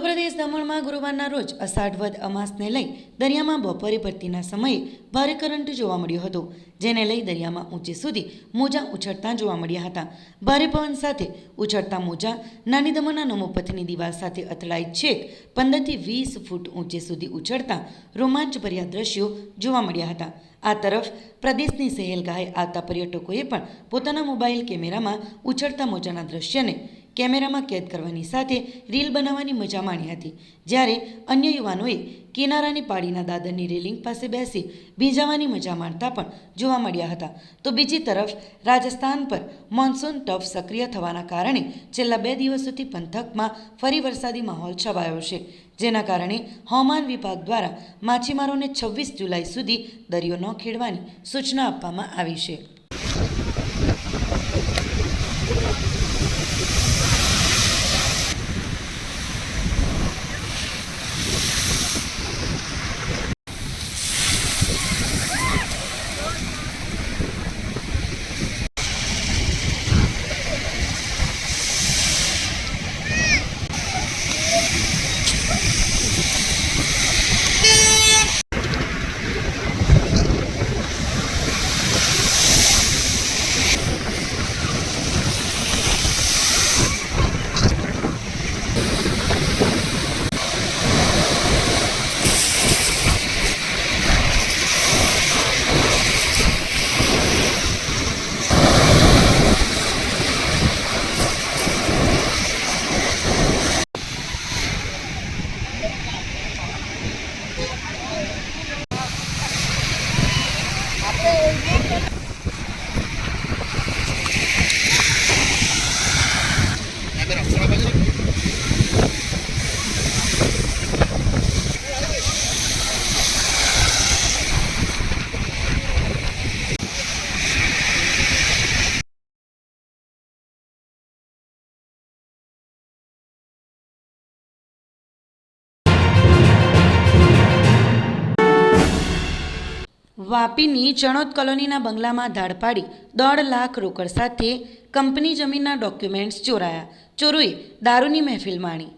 પ્રદેશ દમણમાં ગુરુવારના રોજ અષાઢ વદ અમાસને લઈ દરિયામાં બપોરે ભરતીના સમયે ભારે કરંટ જોવા મળ્યો હતો, જેને લઈ દરિયામાં ઊંચે સુધી મોજા ઉછળતા જોવા મળ્યા હતા. ભારે પવન સાથે ઉછળતા મોજા નાની દમણના નમોપથની દિવાલ સાથે અથડાઈ છેક પંદરથી વીસ ફૂટ ઊંચે સુધી ઉછળતા રોમાંચભર્યા દ્રશ્યો જોવા મળ્યા હતા. આ તરફ પ્રદેશની સહેલગાહે આવતા પર્યટકોએ પણ પોતાના મોબાઈલ કેમેરામાં ઉછળતા મોજાના દ્રશ્યને કેમેરામાં કેદ કરવાની સાથે રીલ બનાવવાની મજા માણી હતી. જ્યારે અન્ય યુવાનોએ કિનારાની પાડીના દાદરની રેલિંગ પાસે બેસી ભીંજાવાની મજા માણતા પણ જોવા મળ્યા હતા. તો બીજી તરફ રાજસ્થાન પર મોન્સૂન ટફ સક્રિય થવાના કારણે છેલ્લા બે દિવસોથી પંથકમાં ફરી વરસાદી માહોલ છવાયો છે, જેના કારણે હવામાન વિભાગ દ્વારા માછીમારોને છવ્વીસ જુલાઈ સુધી દરિયો ન ખેડવાની સૂચના આપવામાં આવી છે. વાપીની ચણોદ કોલોનીના બંગલામાં ધાડ પાડી દોઢ લાખ રોકડ સાથે કંપની જમીનના ડોક્યુમેન્ટ્સ ચોરાયા. ચોરોએ દારૂની મહેફિલ માણી.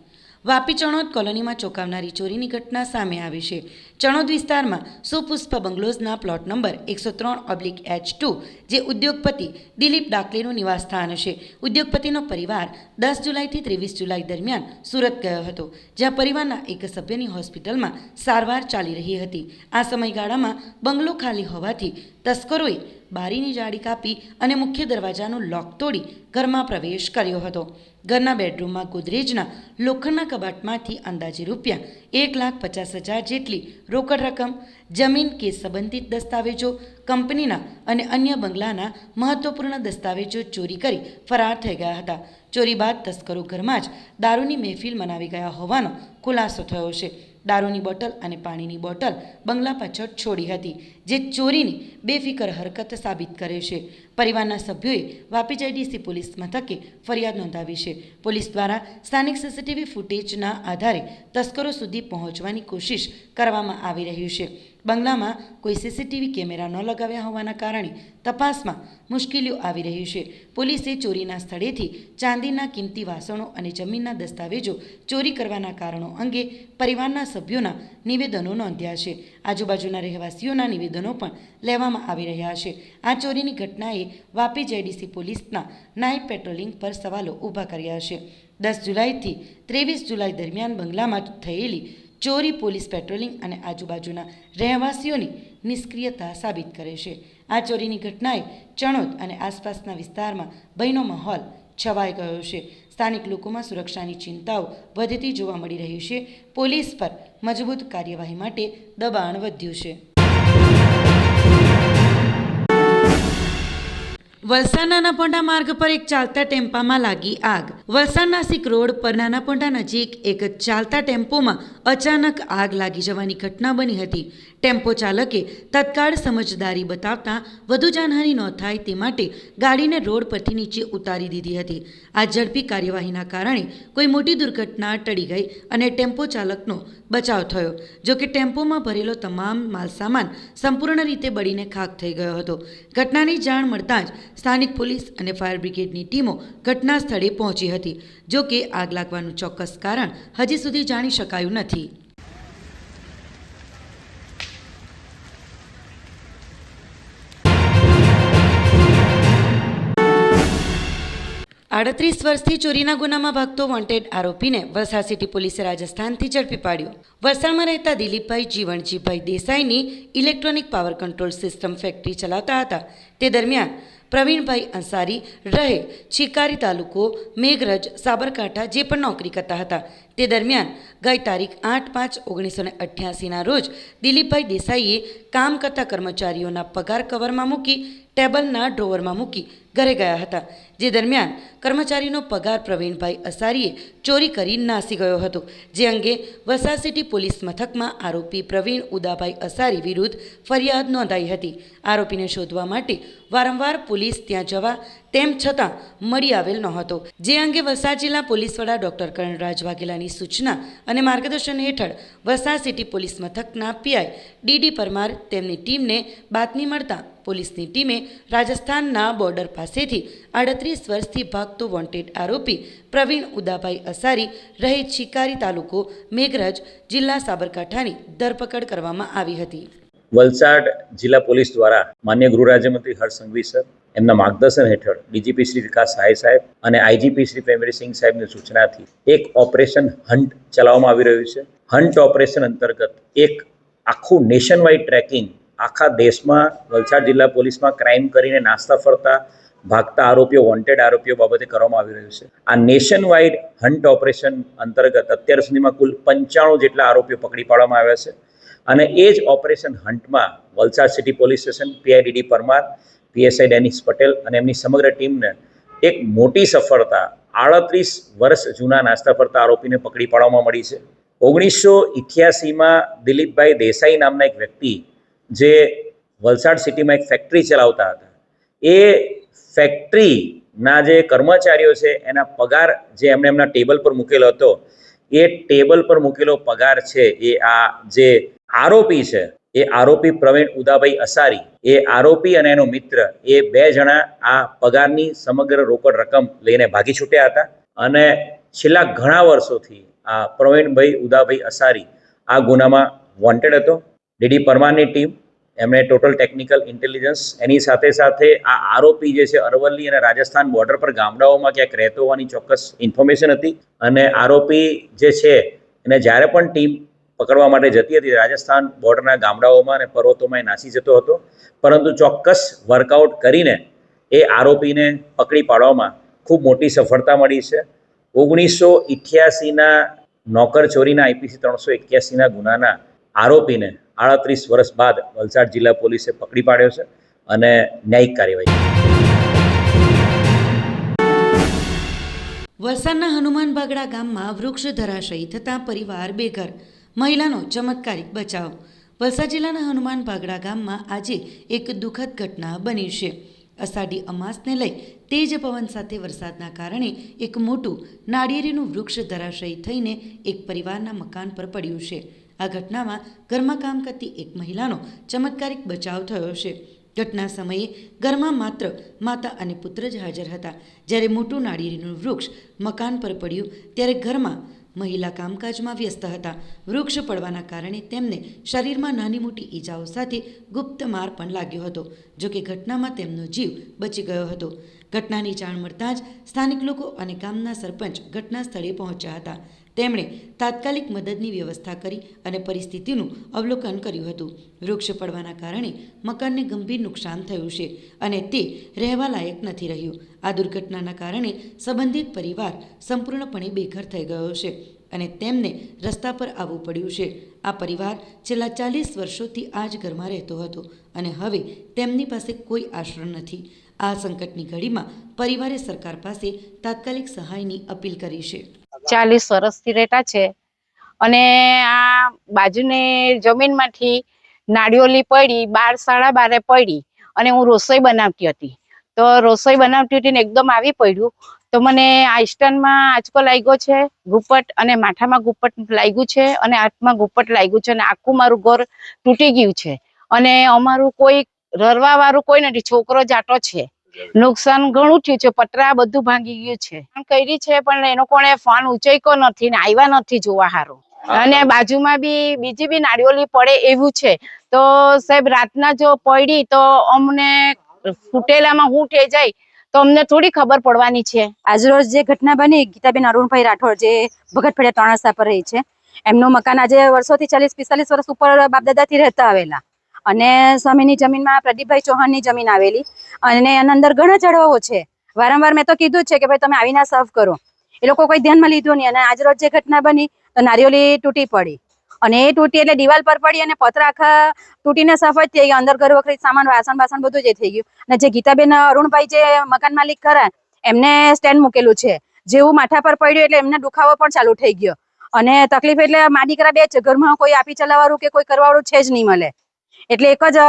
વાપી ચણોદ કોલોનીમાં ચોંકાવનારી ચોરીની ઘટના સામે આવી છે. ચણોદ વિસ્તારમાં સુપુષ્પ બંગલોઝના પ્લોટ નંબર એકસો ત્રણ ઓબ્લિક એચ ટુ, જે ઉદ્યોગપતિ દિલીપ ડાકલેનું નિવાસસ્થાન છે. ઉદ્યોગપતિનો પરિવાર દસ જુલાઈથી ત્રેવીસ જુલાઈ દરમિયાન સુરત ગયો હતો, જ્યાં પરિવારના એક સભ્યની હોસ્પિટલમાં સારવાર ચાલી રહી હતી. આ સમયગાળામાં બંગલો ખાલી હોવાથી તસ્કરોએ બારીની જાળી કાપી અને મુખ્ય દરવાજાનું લોક તોડી ઘરમાં પ્રવેશ કર્યો હતો. ઘરના બેડરૂમમાં ગોદરેજના લોખંડના કબાટમાંથી અંદાજે રૂપિયા એક લાખ પચાસ હજાર જેટલી રોકડ રકમ, જમીન કે સંબંધિત દસ્તાવેજો, કંપનીના અને અન્ય બંગલાના મહત્વપૂર્ણ દસ્તાવેજો ચોરી કરી ફરાર થઈ ગયા હતા. ચોરી બાદ તસ્કરો ઘરમાં જ દારૂની મહેફિલ મનાવી ગયા હોવાનો ખુલાસો થયો છે. દારૂની બોટલ અને પાણીની બોટલ બંગલા પાછળ છોડી હતી, જે ચોરીની બેફિકર હરકત સાબિત કરે છે. પરિવારના સભ્યોએ વાપી જેડીસી પોલીસ મથકે ફરિયાદ નોંધાવી છે. પોલીસ દ્વારા સ્થાનિક સીસીટીવી ફૂટેજના આધારે તસ્કરો સુધી પહોંચવાની કોશિશ કરવામાં આવી રહી છે. બંગલામાં કોઈ સીસીટીવી કેમેરા ન લગાવ્યા હોવાના કારણે તપાસમાં મુશ્કેલીઓ આવી રહી છે. પોલીસે ચોરીના સ્થળેથી ચાંદીના કિંમતી વાસણો અને જમીનના દસ્તાવેજો ચોરી કરવાના કારણો અંગે પરિવારના સભ્યોના નિવેદનો નોંધ્યા છે. આજુબાજુના રહેવાસીઓના નિવેદનો પણ લેવામાં આવી રહ્યા છે. આ ચોરીની ઘટનાએ વાપી જેડીસી પોલીસના નાઇટ પેટ્રોલિંગ પર સવાલો ઊભા કર્યા છે. દસ જુલાઈથી ત્રેવીસ જુલાઈ દરમિયાન બંગલામાં થયેલી ચોરી પોલીસ પેટ્રોલિંગ અને આજુબાજુના રહેવાસીઓની નિષ્ક્રિયતા સાબિત કરે છે. આ ચોરીની ઘટનાએ ચણોદ અને આસપાસના વિસ્તારમાં ભયનો માહોલ છવાઈ ગયો છે. સ્થાનિક લોકોમાં સુરક્ષાની ચિંતાઓ વધતી જોવા મળી રહી છે. પોલીસ પર મજબૂત કાર્યવાહી માટે દબાણ વધ્યું છે. વલસાડ નાનાપોંડા માર્ગ પર એક ચાલતા ટેમ્પામાં લાગી આગ. વલસાડ નાસિક રોડ પર નાનાપોંડા નજીક એક ચાલતા ટેમ્પોમાં અચાનક આગ લાગી જવાની ઘટના બની હતી. ટેમ્પો ચાલકે તત્કાળ સમજદારી બતાવતા વધુ જાનહાની ન થાય તે માટે ગાડીને રોડ પરથી નીચે ઉતારી દીધી હતી. આ ઝડપી કાર્યવાહીના કારણે કોઈ મોટી દુર્ઘટના ટળી ગઈ અને ટેમ્પો ચાલકનો બચાવ થયો, જો કે ટેમ્પોમાં ભરેલો તમામ માલસામાન સંપૂર્ણ રીતે બળીને ખાક થઈ ગયો હતો. ઘટનાની જાણ મળતાં જ સ્થાનિક પોલીસ અને ફાયર બ્રિગેડની ટીમો ઘટના સ્થળે પહોંચી હતી, જો કે આગ લાગવાનું ચોક્કસ કારણ હજી સુધી જાણી શકાયું નથી. આડત્રીસ વર્ષથી ચોરીના ગુનામાં ભાગતો વોન્ટેડ આરોપીને વલસાડ સિટી પોલીસે રાજસ્થાનથી ઝડપી પાડ્યો. વલસાડમાં રહેતા Dilipbhai Jivanjibhai દેસાઈની electronic power control system factory ચલાવતા હતા. તે દરમિયાન પ્રવીણભાઈ અંસારી રહે છીકારી તાલુકો મેઘરજ, સાબરકાંઠા, જે પણ નોકરી કરતા હતા. તે દરમિયાન ગઈ તારીખ આઠ પાંચ ઓગણીસો ને અઠ્યાસીના રોજ દિલીપભાઈ દેસાઈએ કામ કરતા કર્મચારીઓના પગાર કવરમાં મૂકી, ટેબલના ડ્રોવરમાં મૂકી ઘરે ગયા હતા. જે દરમિયાન કર્મચારીનો પગાર પ્રવીણભાઈ અસારીએ ચોરી કરી નાસી ગયો હતો. જે અંગે વલસાડ સિટી પોલીસ મથકમાં આરોપી પ્રવીણ ઉદાભાઈ અસારી વિરુદ્ધ ફરિયાદ નોંધાઈ હતી. આરોપીને શોધવા માટે વારંવાર પોલીસ ત્યાં જવા તેમ છતાં મળી આવેલ નહોતો. જે અંગે વલસાડ જિલ્લા પોલીસ વડા ડોક્ટર કરણરાજ વાઘેલાની સૂચના અને માર્ગદર્શન હેઠળ વલસાડ સિટી પોલીસ મથકના પીઆઈ ડીડી પરમાર તેમની ટીમને બાતમી મળતા પોલીસની ટીમે રાજસ્થાનના બોર્ડર પાસેથી આડત્રીસ વર્ષથી ભાગતો વોન્ટેડ આરોપી પ્રવીણ ઉદાભાઈ અસારી રહે શિકારી તાલુકો મેઘરજ જિલ્લા સાબરકાંઠાની ધરપકડ કરવામાં આવી હતી. વલસાડ જિલ્લા પોલીસ દ્વારા માન્ય ગૃહ રાજ્યમંત્રી હર્ષ સંઘવી સર એમના માર્ગદર્શન હેઠળ ડીજીપી શ્રી વિકાસ સહાય સાહેબ અને આઈજીપી શ્રી પ્રેમવીરસિંહ સાહેબની સૂચનાથી એક ઓપરેશન હન્ટ ચલાવવામાં આવી રહ્યું છે. હન્ટ ઓપરેશન અંતર્ગત એક આખું નેશન વાઇડ ટ્રેકિંગ આખા દેશમાં, વલસાડ જિલ્લા પોલીસમાં ક્રાઇમ કરીને નાસ્તા ફરતા, ભાગતા આરોપીઓ વોન્ટેડ આરોપીઓ બાબતે કરવામાં આવી રહ્યું છે. આ નેશન વાઇડ હન્ટ ઓપરેશન અંતર્ગત અત્યાર સુધીમાં કુલ પંચાણું જેટલા આરોપીઓ પકડી પાડવામાં આવ્યા છે. અને એ જ operation હન્ટમાં Valsad city police station PI DD Parmar PSI Denis Patel અને એમની સમગ્ર ટીમને એક મોટી સફળતા, આડત્રીસ વર્ષ જૂના નાસ્તા ફરતા આરોપીને પકડી પાડવામાં મળી છે. ઓગણીસો ઇઠ્યાસીમાં દિલીપભાઈ દેસાઈ નામના એક વ્યક્તિ જે વલસાડ સિટીમાં એક ફેક્ટરી ચલાવતા હતા. એ ફેક્ટરીના જે કર્મચારીઓ છે, એના પગાર જે એમણે એમના ટેબલ પર મૂકેલો હતો, એ ટેબલ પર મૂકેલો પગાર છે એ આ જે આરોપી છે એ આરોપી પ્રવીણ ઉદાભાઈ અસારી, એ આરોપી અને એનો મિત્ર, એ બે જણા આ પગારની સમગ્ર રોકડ રકમ લઈને ભાગી છૂટ્યા હતા અને છેલ્લા ઘણા વર્ષોથી આ પ્રવીણભાઈ ઉદાભાઈ અસારી આ ગુનામાં વોન્ટેડ હતો. ડીડી પરમારની ટીમ, એમણે ટોટલ ટેકનિકલ ઇન્ટેલિજન્સ એની સાથે સાથે આ આરોપી જે છે અરવલ્લી અને રાજસ્થાન બોર્ડર પર ગામડાઓમાં ક્યાંક રહેતો હોવાની ચોક્કસ ઇન્ફોર્મેશન હતી અને આરોપી જે છે, એને જ્યારે પણ ટીમ પકડવા માટે જતી હતી. રાજસ્થાન બોર્ડરના ગામડાઓમાં અને પર્વતોમાં એ નાસી જતો હતો. પરંતુ ચોક્કસ વર્કઆઉટ કરીને એ આરોપીને પકડી પાડવામાં ખૂબ મોટી સફળતા મળી છે. ઓગણીસો ઇઠ્યાસીના નોકર ચોરીના આઈપીસી ત્રણસો એક્યાસીના ગુનાના આરોપીને આડત્રીસ વર્ષ બાદ વલસાડ જિલ્લા પોલીસે પકડી પાડ્યો છે અને ન્યાયિક કાર્યવાહી વલસાડના હનુમાન બાગડા ગામમાં વૃક્ષ ધરાશયી થતાં પરિવાર બેઘર મહિલાનો ચમત્કારિક બચાવ. વલસાડ જિલ્લાના હનુમાન ભાગડા ગામમાં આજે એક દુઃખદ ઘટના બની છે. અષાઢી અમાસને લઈ તેજ પવન સાથે વરસાદના કારણે એક મોટું નાળિયેરીનું વૃક્ષ ધરાશયી થઈને એક પરિવારના મકાન પર પડ્યું છે. આ ઘટનામાં ઘરમાં કામ કરતી એક મહિલાનો ચમત્કારિક બચાવ થયો છે. ઘટના સમયે ઘરમાં માત્ર માતા અને પુત્ર જ હાજર હતા. જ્યારે મોટું નાળિયેરીનું વૃક્ષ મકાન પર પડ્યું, ત્યારે ઘરમાં મહિલા કામકાજમાં વ્યસ્ત હતા. વૃક્ષ પડવાના કારણે તેમને શરીરમાં નાની મોટી ઈજાઓ સાથે ગુપ્ત માર પણ લાગ્યો હતો જોકે ઘટનામાં તેમનો જીવ બચી ગયો હતો. ઘટનાની જાણ મળતાં જ સ્થાનિક લોકો અને ગામના સરપંચ ઘટના સ્થળે પહોંચ્યા હતા. તેમણે તાત્કાલિક મદદની વ્યવસ્થા કરી અને પરિસ્થિતિનું અવલોકન કર્યું હતું. વૃક્ષ પડવાના કારણે મકાનને ગંભીર નુકસાન થયું છે અને તે રહેવા લાયક નથી રહ્યું. આ દુર્ઘટનાના કારણે સંબંધિત પરિવાર સંપૂર્ણપણે બેઘર થઈ ગયો છે અને તેમને રસ્તા પર આવવું પડ્યું છે. આ પરિવાર છેલ્લા ચાલીસ વર્ષોથી આ જ ઘરમાં રહેતો હતો અને હવે તેમની પાસે કોઈ આશ્રય નથી. આ સંકટની ઘડીમાં પરિવારે સરકાર પાસે તાત્કાલિક સહાયની અપીલ કરી છે. ચાલીસ વર્ષથી રહેતા છે. અને આ બાજુની જમીનમાંથી નાળિયોલી પડી, બાર સાડા બારે પડી અને હું રસોઈ બનાવતી હતી. તો રસોઈ બનાવતી હતી ને એકદમ આવી પડ્યું. તો મને આઈસ્ટનમાં આંચકો લાગ્યો છે ગુપ્પટ અને માથામાં ગુપ્પટ લાગ્યું છે અને હાથમાં ગુપ્પટ લાગ્યું છે અને આખું મારું ઘર તૂટી ગયું છે. અને અમારું કોઈ રરવા વાળું કોઈ નથી, છોકરો જાટો છે. નુકસાન ઘણું થયું છે પતરા બધું ભાંગી ગયું છે. કરી છે પણ એનો કોણે ફોન ઉંચક્યો નથી ને આવ્યા નથી જોવા હારું. અને બાજુમાં બી બીજી બી નાળિયોલી પડે એવું છે. તો સાહેબ રાતના જો પડી તો અમને ફૂટેલામાં હું થઈ જાય તો અમને થોડી ખબર પડવાની છે. આજરોજ જે ઘટના બની ગીતાબેન અરુણભાઈ રાઠોડ જે ભગત ફળિયા ત્રણસા પર રહી છે એમનું મકાન આજે વર્ષોથી ચાલીસ પિસ્તાલીસ વર્ષ ઉપર બાપદાદાથી રહેતા આવેલા. અને સ્વામીની જમીનમાં પ્રદીપભાઈ ચૌહાણની જમીન આવેલી. અને એના અંદર ઘણા ચઢવાઓ છે. વારંવાર મેં તો કીધું જ છે કે ભાઈ તમે આવીને સર્વ કરો. એ લોકો કોઈ ધ્યાનમાં લીધું નહીં. અને આજ રોજ જે ઘટના બની તો નારિયોલી તૂટી પડી. અને એ તૂટી એટલે દિવાલ પર પડી અને પતરા આખા તૂટીને સફેદ થઈ ગયા. અંદર ઘર વખરી સામાન, વાસણ બાસણ બધું જ થઈ ગયું. અને જે ગીતાબેન, અરુણભાઈ જે મકાન માલિક ખરા, એમને સ્ટેન્ડ મૂકેલું છે. જેવું માથા પર પડ્યું એટલે એમને દુખાવો પણ ચાલુ થઈ ગયો. અને તકલીફ એટલે મા બે જ છે. ઘરમાં કોઈ આપી ચલાવવાનું કે કોઈ કરવાવાળું છે જ નહીં મળે. એટલે એક જ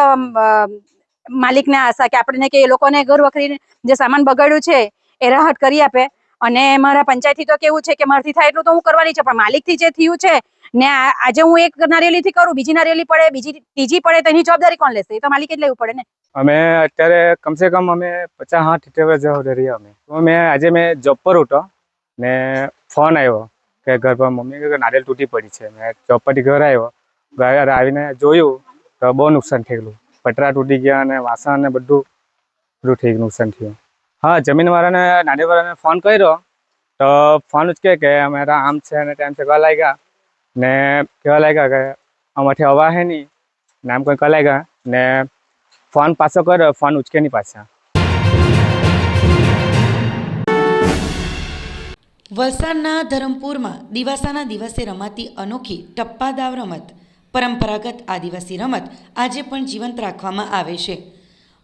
માલિકને આશા કે આપણને કે એ લોકોને ઘર વખરી જે સામાન બગાડ્યું છે, એ રાહત કરી આપે. અને મારા પંચાયતથી તો કેવું છે કે મારથી થાય એટલું તો હું કરવાની છે, પણ માલિકથી જે થયું છે, ને આજે હું એક નારિયેલીથી કરું, બીજી નારિયેલી પડે, બીજી ત્રીજી પડે તો એની જવાબદારી કોણ લેશે? એ તો માલિકે જ લેવું પડે ને. અમે અત્યારે કમસે કમ અમે પચાસ હાથ રહ્યા અમે. તો મેં આજે મેં જોબ પર હતો ને ફોન આવ્યો કે ઘર પર મમ્મી નારિયેલ તૂટી પડી છે. મેં જોબ પરથી ઘર આવ્યો. ઘર આવીને જોયું તો બહુ નુકસાન થયેલું. પટરા તૂટી ગયા અને વાસણ ને બધું બધું થઈ નુકસાન થયું. હા, જમીનવાળાને નાનીવાળાને ફોન કર્યો. તો ફોન જ કે અમારા આમ છે અને તેમ છે. કહેવા લાગ્યા. ને કહેવા લાગ્યા કે, અમારથી અવા હે નહીં. ને આમ કોઈ કહેવા લાગ્યા. ને ફોન પાછો કર્યો. ફોન ઉચકે નહીં પાછા. વલસાડના ધરમપુરમાં દિવાસાના દિવસે રમાતી અનોખી ટપ્પાદાવ રમત. પરંપરાગત આદિવાસી રમત આજે પણ જીવંત રાખવામાં આવે છે.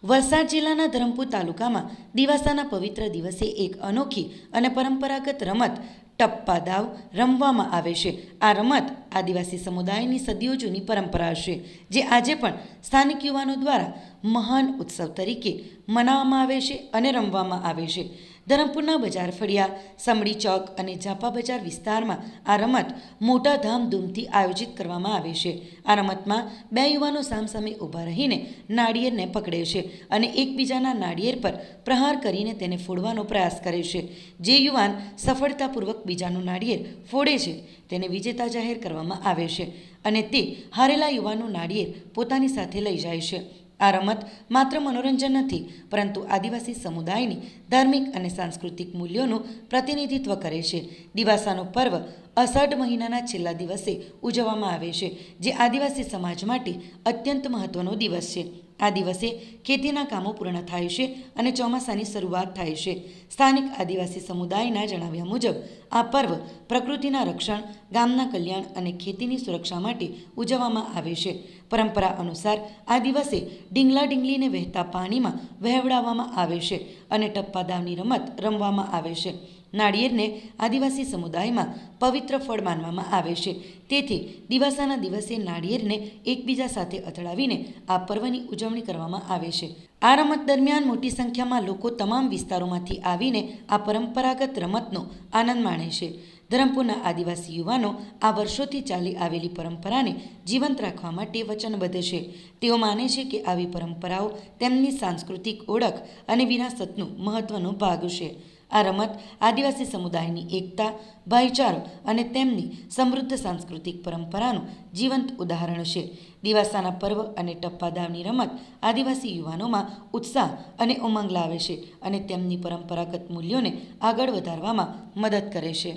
વલસાડ જિલ્લાના ધરમપુર તાલુકામાં દિવાસાના પવિત્ર દિવસે એક અનોખી અને પરંપરાગત રમત ટપ્પા દાવ રમવામાં આવે છે. આ રમત આદિવાસી સમુદાયની સદીઓ જૂની પરંપરા છે, જે આજે પણ સ્થાનિક યુવાનો દ્વારા મહાન ઉત્સવ તરીકે મનાવવામાં આવે છે અને રમવામાં આવે છે. ધરમપુરના બજાર ફળિયા સમડી ચોક અને ઝાપા બજાર વિસ્તારમાં આ રમત મોટા ધામધૂમથી આયોજિત કરવામાં આવે છે. આ રમતમાં બે યુવાનો સામસામે ઊભા રહીને નાળિયેરને પકડે છે અને એકબીજાના નાળિયેર પર પ્રહાર કરીને તેને ફોડવાનો પ્રયાસ કરે છે. જે યુવાન સફળતાપૂર્વક બીજાનું નાળિયેર ફોડે છે, તેને વિજેતા જાહેર કરવામાં આવે છે અને તે હારેલા યુવાનો નાળિયેર પોતાની સાથે લઈ જાય છે. આ રમત માત્ર મનોરંજન નથી, પરંતુ આદિવાસી સમુદાયની ધાર્મિક અને સાંસ્કૃતિક મૂલ્યોનું પ્રતિનિધિત્વ કરે છે. દિવાસાનો પર્વ અષાઢ મહિનાના છેલ્લા દિવસે ઉજવવામાં આવે છે, જે આદિવાસી સમાજ માટે અત્યંત મહત્વનો દિવસ છે. આ દિવસે ખેતીના કામો પૂર્ણ થાય છે અને ચોમાસાની શરૂઆત થાય છે. સ્થાનિક આદિવાસી સમુદાયના જણાવ્યા મુજબ આ પર્વ પ્રકૃતિના રક્ષણ, ગામના કલ્યાણ અને ખેતીની સુરક્ષા માટે ઉજવવામાં આવે છે. પરંપરા અનુસાર આ દિવસે ડીંગલા ડીંગલીને વહેતા પાણીમાં વહેવડાવવામાં આવે છે અને ટપ્પાદાવની રમત રમવામાં આવે છે. નાળિયેરને આદિવાસી સમુદાયમાં પવિત્ર ફળ માનવામાં આવે છે. તેથી દિવાસાના દિવસે નાળિયેરને એકબીજા સાથે અથડાવીને આ પર્વની ઉજવણી કરવામાં આવે છે. આ રમત દરમિયાન મોટી સંખ્યામાં લોકો તમામ વિસ્તારોમાંથી આવીને આ પરંપરાગત રમતનો આનંદ માણે છે. ધરમપુરના આદિવાસી યુવાનો આ વર્ષોથી ચાલી આવેલી પરંપરાને જીવંત રાખવા માટે વચનબદ્ધ છે. તેઓ માને છે કે આવી પરંપરાઓ તેમની સાંસ્કૃતિક ઓળખ અને વિરાસતનું મહત્વનો ભાગ છે. આ રમત આદિવાસી સમુદાયની એકતા, ભાઈચારો અને તેમની સમૃદ્ધ સાંસ્કૃતિક પરંપરાનું જીવંત ઉદાહરણ છે. દિવાસાના પર્વ અને ટપ્પાદાવની રમત આદિવાસી યુવાનોમાં ઉત્સાહ અને ઉમંગ લાવે છે અને તેમની પરંપરાગત મૂલ્યોને આગળ વધારવામાં મદદ કરે છે.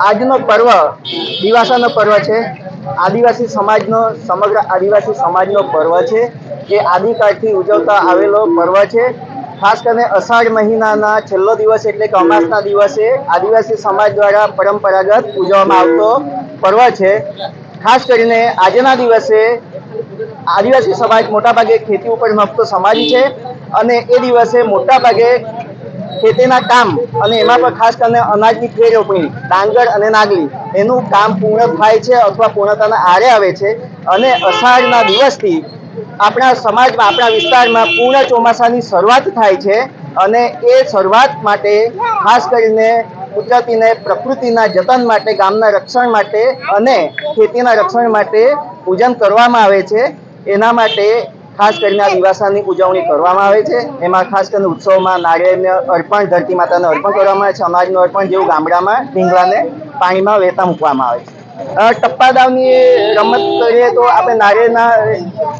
આજનો પર્વ દિવાસાનો પર્વ છે. આદિવાસી સમાજનો, સમગ્ર આદિવાસી સમાજનો પર્વ છે. જે આદિકાળથી ઉજવતા આવેલો પર્વ છે. ખાસ કરીને અષાઢ મહિનાના છેલ્લો દિવસ એટલે કે અમાસના દિવસે આદિવાસી સમાજ દ્વારા પરંપરાગત ઉજવવામાં આવતો પર્વ છે. ખાસ કરીને આજના દિવસે આદિવાસી સમાજ મોટાભાગે ખેતી ઉપર મફતો સમાજ છે અને એ દિવસે મોટાભાગે ખેતીના કામ અને એમાં પણ ખાસ કરીને અનાજની ખેર રોપણી, ડાંગર અને નાગલી એનું કામ પૂર્ણ થાય છે અથવા પૂર્ણતાના આરે આવે છે અને અષાઢના દિવસથી આપણા સમાજમાં આપણા વિસ્તારમાં પૂર્ણ ચોમાસાની શરૂઆત થાય છે અને એ શરૂઆત માટે ખાસ કરીને કુદરતીને, પ્રકૃતિના જતન માટે, ગામના રક્ષણ માટે અને ખેતીના રક્ષણ માટે પૂજન કરવામાં આવે છે. એના માટે ખાસ કરીને આ દિવાસાની ઉજવણી કરવામાં આવે છે. એમાં ખાસ કરીને ઉત્સવમાં નારિયેળને અર્પણ ધરતી માતાને અર્પણ કરવામાં આવે છે. અનાજનું અર્પણ જેવું ગામડામાં ઢીંગલાને પાણીમાં વહેતા મૂકવામાં આવે છે. ટપ્પા દાવની રમત કરીએ તો આપણે નારિયેળના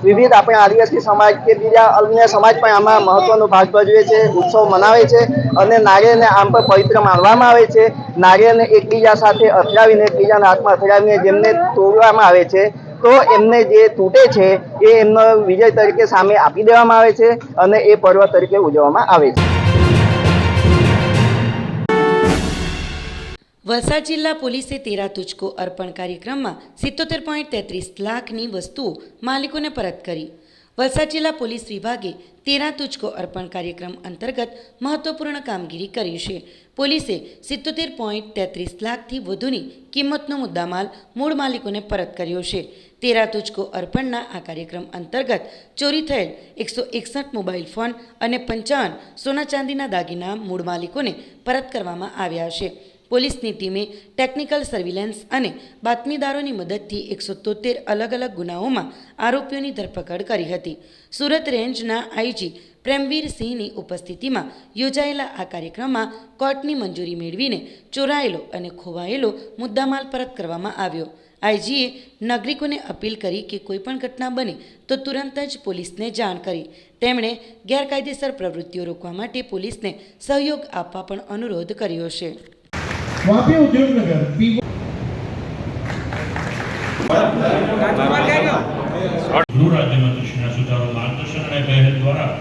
વિવિધ આપણે આદિવાસી સમાજ કે બીજા અન્ય સમાજ પણ આમાં મહત્વનો ભાગ ભજવે છે, ઉત્સવ મનાવે છે અને નારિયેળને આમ પણ પવિત્ર માનવામાં આવે છે. નારિયેળને એકબીજા સાથે અથડાવીને એકબીજાના હાથમાં અથડાવીને જેમને તોડવામાં આવે છે, તો એમને જે તૂટે છે એ એમનો વિજય તરીકે સામે આપી દેવામાં આવે છે અને એ પર્વ તરીકે ઉજવવામાં આવે છે. વલસાડ જિલ્લા પોલીસે તેરા તુચકો અર્પણ કાર્યક્રમમાં સિત્તોતેર પોઈન્ટ તેત્રીસ લાખની વસ્તુઓ માલિકોને પરત કરી. વલસાડ જિલ્લા પોલીસ વિભાગે તેરા તુચકો અર્પણ કાર્યક્રમ અંતર્ગત મહત્વપૂર્ણ કામગીરી કરી છે. પોલીસે સિત્તોતેર પોઈન્ટ તેત્રીસ લાખથી વધુની કિંમતનો મુદ્દામાલ મૂળ માલિકોને પરત કર્યો છે. તેરા તુચકો અર્પણના આ કાર્યક્રમ અંતર્ગત ચોરી થયેલ એકસો એકસઠ મોબાઈલ ફોન અને પંચાવન સોના ચાંદીના દાગીના મૂળ માલિકોને પરત કરવામાં આવ્યા છે. પોલીસની ટીમે ટેકનિકલ સર્વિલન્સ અને બાતમીદારોની મદદથી એકસો તોતેર અલગ અલગ ગુનાઓમાં આરોપીઓની ધરપકડ કરી હતી. સુરત રેન્જના આઈજી પ્રેમવીર સિંહની ઉપસ્થિતિમાં યોજાયેલા આ કાર્યક્રમમાં કોર્ટની મંજૂરી મેળવીને ચોરાયેલો અને ખોવાયેલો મુદ્દામાલ પરત કરવામાં આવ્યો. આઈજીએ નાગરિકોને અપીલ કરી કે કોઈપણ ઘટના બને તો તુરંત જ પોલીસને જાણ કરી. તેમણે ગેરકાયદેસર પ્રવૃત્તિઓ રોકવા માટે પોલીસને સહયોગ આપવા પણ અનુરોધ કર્યો છે. વાપી ઉદ્યોગનગર ગૃહ રાજ્યમંત્રીશ્રીના સુધારો માર્ગદર્શન અને પહેલ દ્વારા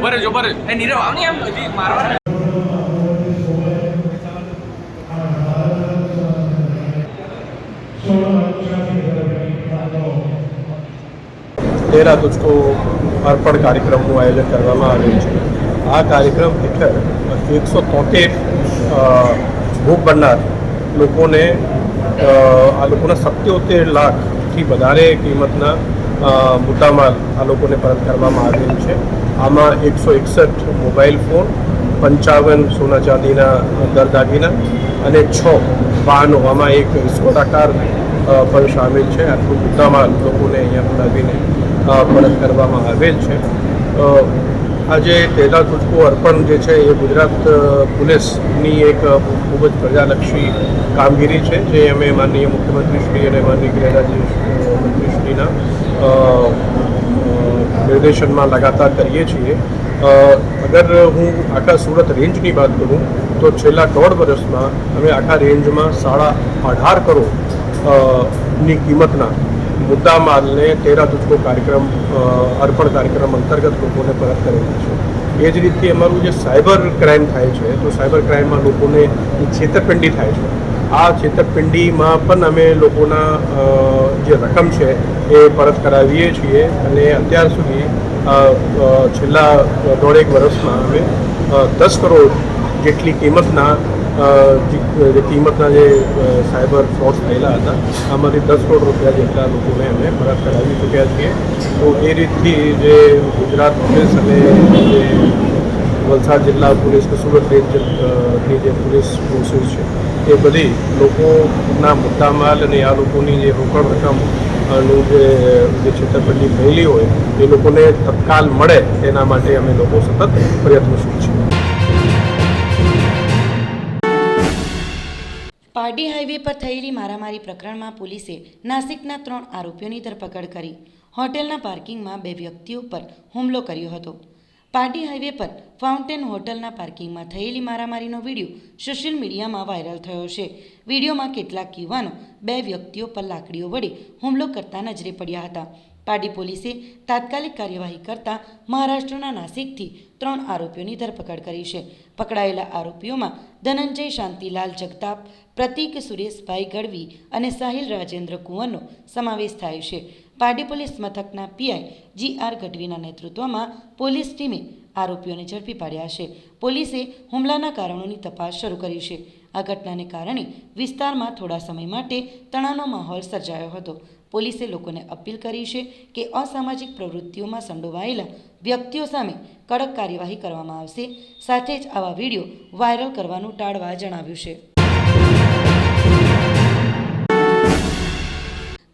બરે જો બરે એ નીરવ આવ ને એમ હજી મારવા તેરા તુજકો અર્પણ કાર્યક્રમનું આયોજન કરવામાં આવ્યું છે. આ કાર્યક્રમ હેઠળ એકસો તોતેર ભૂખ બનનાર લોકોને આ લોકોના સત્યોતેર લાખથી વધારે કિંમતના મુદ્દામાલ આ લોકોને પરત કરવામાં આવેલ છે. આમાં એકસો એકસઠ મોબાઈલ ફોન પંચાવન સોના ચાંદીના દરદાગીના અને છ વાહનો. આમાં એક સ્કોડાકાર અ, પણ સામેલ છે. આટલું મુદ્દામાલ લોકોને અહીંયા બોલાવીને પરત કરવામાં આવેલ છે. આજે તેલા તુજકો અર્પણ જે છે એ ગુજરાત પોલીસની એક ખૂબ જ પ્રજાલક્ષી કામગીરી છે, જે અમે માનનીય મુખ્યમંત્રીશ્રી અને માનનીય ગૃહરાજ્ય મંત્રીશ્રીના નિર્દેશનમાં લગાતાર કરીએ છીએ. અગર હું આખા સુરત રેન્જની વાત કરું, તો છેલ્લા દોઢ વર્ષમાં અમે આખા રેન્જમાં સાડા અઢાર કરોડની કિંમતના મુદ્દા માલને તેરા તુચકો કાર્યક્રમ અર્પણ કાર્યક્રમ અંતર્ગત લોકોને પરત કરેલા છે. એ જ રીતથી અમારું જે સાયબર ક્રાઇમ થાય છે, તો સાયબર ક્રાઇમમાં લોકોને છેતરપિંડી થાય છે. આ છેતરપિંડીમાં પણ અમે લોકોના જે રકમ છે એ પરત કરાવીએ છીએ અને અત્યાર સુધી છેલ્લા દોઢેક વર્ષમાં અમે દસ કરોડ જેટલી કિંમતના જે કિંમતના જે સાયબર ફ્રોડ થયેલા હતા, આમાંથી દસ કરોડ રૂપિયા જેટલા લોકોને અમે પરત કરાવી ચૂક્યા છીએ. તો એ રીતથી જે ગુજરાત પોલીસ અને જે વલસાડ જિલ્લા પોલીસ કે સુરત રેન્જની જે પોલીસ ફોર્સીસ છે, એ બધી લોકોના મુદ્દામાલ અને આ લોકોની જે રોકડ રકમનું જે જે છેતરપિંડી થયેલી હોય, એ લોકોને તત્કાલ મળે તેના માટે અમે લોકો સતત પ્રયત્નશીલ છીએ. પારડી હાઈવે પર થયેલી મારામારી પ્રકરણમાં પોલીસે નાસિકના ત્રણ આરોપીઓની ધરપકડ કરી. હોટેલના પાર્કિંગમાં બે વ્યક્તિઓ પર હુમલો કર્યો હતો. પારડી હાઈવે પર ફાઉન્ટેન હોટલના પાર્કિંગમાં થયેલી મારામારીનો વીડિયો સોશિયલ મીડિયામાં વાયરલ થયો છે. વિડીયોમાં કેટલાક યુવાનો બે વ્યક્તિઓ પર લાકડીઓ વડે હુમલો કરતા નજરે પડ્યા હતા. પારડી પોલીસે તાત્કાલિક કાર્યવાહી કરતા મહારાષ્ટ્રના નાસિકથી ત્રણ આરોપીઓની ધરપકડ કરી છે. પકડાયેલા આરોપીઓમાં ધનંજય શાંતિલાલ જગતાપ, પ્રતીક સુરેશભાઈ ગઢવી અને સાહિલ રાજેન્દ્ર કુંવરનો સમાવેશ થાય છે. પારડી પોલીસ મથકના પીઆઈ જી આર ગઢવીના નેતૃત્વમાં પોલીસ ટીમે આરોપીઓને ઝડપી પાડ્યા છે. પોલીસે હુમલાના કારણોની તપાસ શરૂ કરી છે. આ ઘટનાને કારણે વિસ્તારમાં થોડા સમય માટે તણાવનો માહોલ સર્જાયો હતો. પોલીસે લોકોને અપીલ કરી છે કે અસામાજિક પ્રવૃત્તિઓમાં સંડોવાયેલા વ્યક્તિઓ સામે કડક કાર્યવાહી કરવામાં આવશે. સાથે જ આવા વીડિયો વાયરલ કરવાનું ટાળવા જણાવ્યું છે.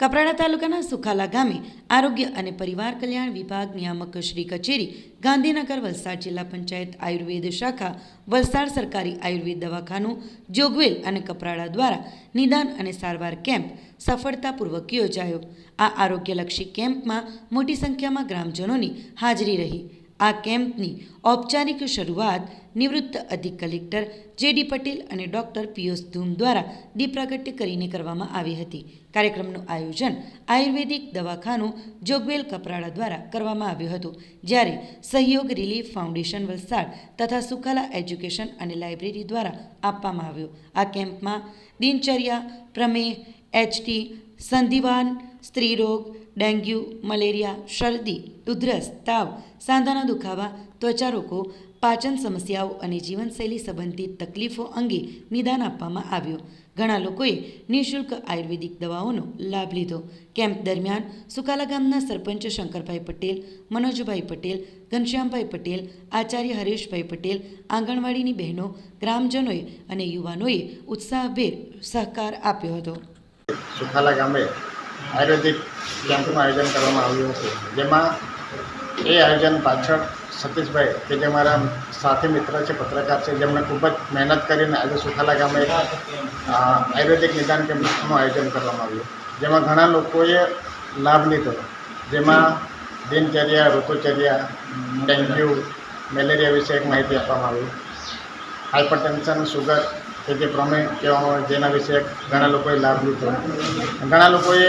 કપરાડા તાલુકાના સુખાલા ગામે આરોગ્ય અને પરિવાર કલ્યાણ વિભાગ નિયામક શ્રી કચેરી, ગાંધીનગર વલસાડ જિલ્લા પંચાયત આયુર્વેદ શાખા, વલસાડ સરકારી આયુર્વેદ દવાખાનું, જોગવેલ અને કપરાડા દ્વારા નિદાન અને સારવાર કેમ્પ સફળતાપૂર્વક યોજાયો. આ આરોગ્યલક્ષી કેમ્પમાં મોટી સંખ્યામાં ગ્રામજનોની હાજરી રહી. આ કેમ્પની ઔપચારિક શરૂઆત નિવૃત્ત અધિક કલેક્ટર જેડી પટેલ અને ડૉક્ટર પિયુષ ધૂમ દ્વારા દીપ પ્રાગટ્ય કરીને કરવામાં આવી હતી. કાર્યક્રમનું આયોજન આયુર્વેદિક દવાખાનું જોગવેલ કપરાડા દ્વારા કરવામાં આવ્યું હતું. જ્યારે સહયોગ રિલીફ ફાઉન્ડેશન વલસાડ તથા સુખાલા એજ્યુકેશન અને લાઇબ્રેરી દ્વારા આપવામાં આવ્યું. આ કેમ્પમાં દિનચર્યા પ્રમેહ એચટી સંધિવાન, સ્ત્રીરોગ, ડેન્ગ્યુ, મલેરિયા, શરદી ઉધરસ તાવ, સાંધાના દુખાવા ત્વચા રોગો પાચન સમસ્યાઓ અને જીવનશૈલી સંબંધિત તકલીફો અંગે નિદાન આપવામાં આવ્યું. ઘણા લોકોએ નિઃશુલ્ક આયુર્વેદિક દવાઓનો લાભ લીધો. કેમ્પ દરમિયાન સુકાલા ગામના સરપંચ શંકરભાઈ પટેલ, મનોજભાઈ પટેલ, ઘનશ્યામભાઈ પટેલ, આચાર્ય હરેશભાઈ પટેલ, આંગણવાડીની બહેનો, ગ્રામજનોએ અને યુવાનોએ ઉત્સાહભેર સહકાર આપ્યો હતો. સુખાલા ગામે આયુર્વેદિક કેમ્પનું આયોજન કરવામાં આવ્યું હતું. જેમાં એ આયોજન પાછળ સતીશભાઈ, કે જે મારા સાથી મિત્ર છે, પત્રકાર છે, જેમણે ખૂબ જ મહેનત કરીને આજે સુખાલા ગામે આયુર્વેદિક નિદાન કેમ્પનું આયોજન કરવામાં આવ્યું. જેમાં ઘણા લોકોએ લાભ લીધો. જેમાં દિનચર્યા, ઋતુચર્યા, ડેન્ગ્યુ, મેલેરિયા વિશે એક માહિતી આપવામાં આવી. હાઇપરટેન્શન સુગર કે જે પ્રમેય કહેવામાં આવે જેના વિશે ઘણા લોકોએ લાભ લીધો. ઘણા લોકોએ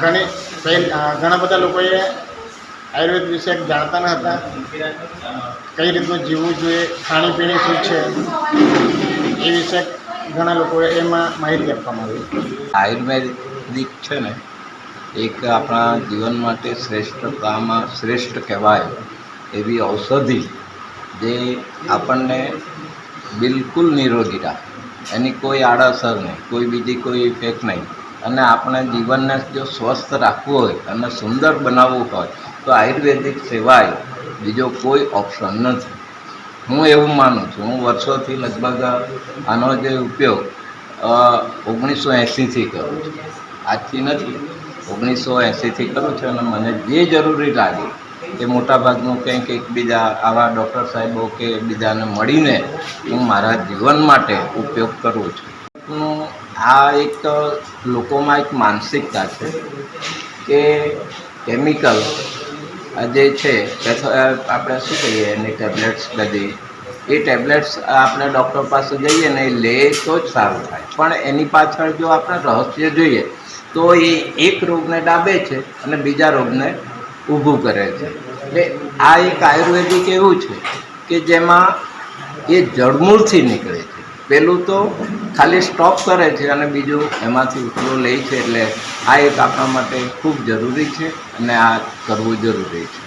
ઘણી ઘણા બધા લોકોએ આયુર્વેદ વિશે જાણતા ન હતા. કઈ રીતનું જીવવું જોઈએ, ખાણીપીણી શું છે, એ વિશે ઘણા લોકોએ એમાં માહિતી આપવામાં આવી. આયુર્વેદિક છે ને, એક આપણા જીવન માટે શ્રેષ્ઠતામાં શ્રેષ્ઠ કહેવાય એવી ઔષધિ જે આપણને બિલકુલ નિરોગી રાખે. એની કોઈ આડઅસર નહીં, કોઈ બીજી કોઈ ઇફેક્ટ નહીં. અને આપણે જીવનને જો સ્વસ્થ રાખવું હોય અને સુંદર બનાવવું હોય, તો આયુર્વેદિક સિવાય બીજો કોઈ ઓપ્શન નથી. હું એવું માનું છું, હું વર્ષોથી લગભગ આનો જે ઉપયોગ ઓગણીસો એંસીથી કરું છું. આજથી નથી, ઓગણીસો એંસીથી કરું છું અને મને જે જરૂરી લાગે એ મોટાભાગનું કંઈક એકબીજા આવા ડૉક્ટર સાહેબો કે બીજાને મળીને હું મારા જીવન માટે ઉપયોગ કરું છું. આ એક લોકોમાં એક માનસિકતા છે કે કેમિકલ જે છે આપણે શું કહીએ, એની ટેબ્લેટ્સ બધી. એ ટેબ્લેટ્સ આપણે ડૉક્ટર પાસે જઈએ ને એ લે તો જ સારું થાય. પણ એની પાછળ જો આપણે રહસ્ય જોઈએ, તો એ એક રોગને ડાબે છે અને બીજા રોગને ઊભું કરે છે. એટલે આ એક આયુર્વેદિક એવું છે કે જેમાં એ જડમૂળથી નીકળે છે. પેલું તો ખાલી સ્ટોપ કરે છે અને બીજું એમાંથી ઉપલો લે છે એટલે આ એક આપણા માટે ખૂબ જરૂરી છે અને આ કરવું જરૂરી છે.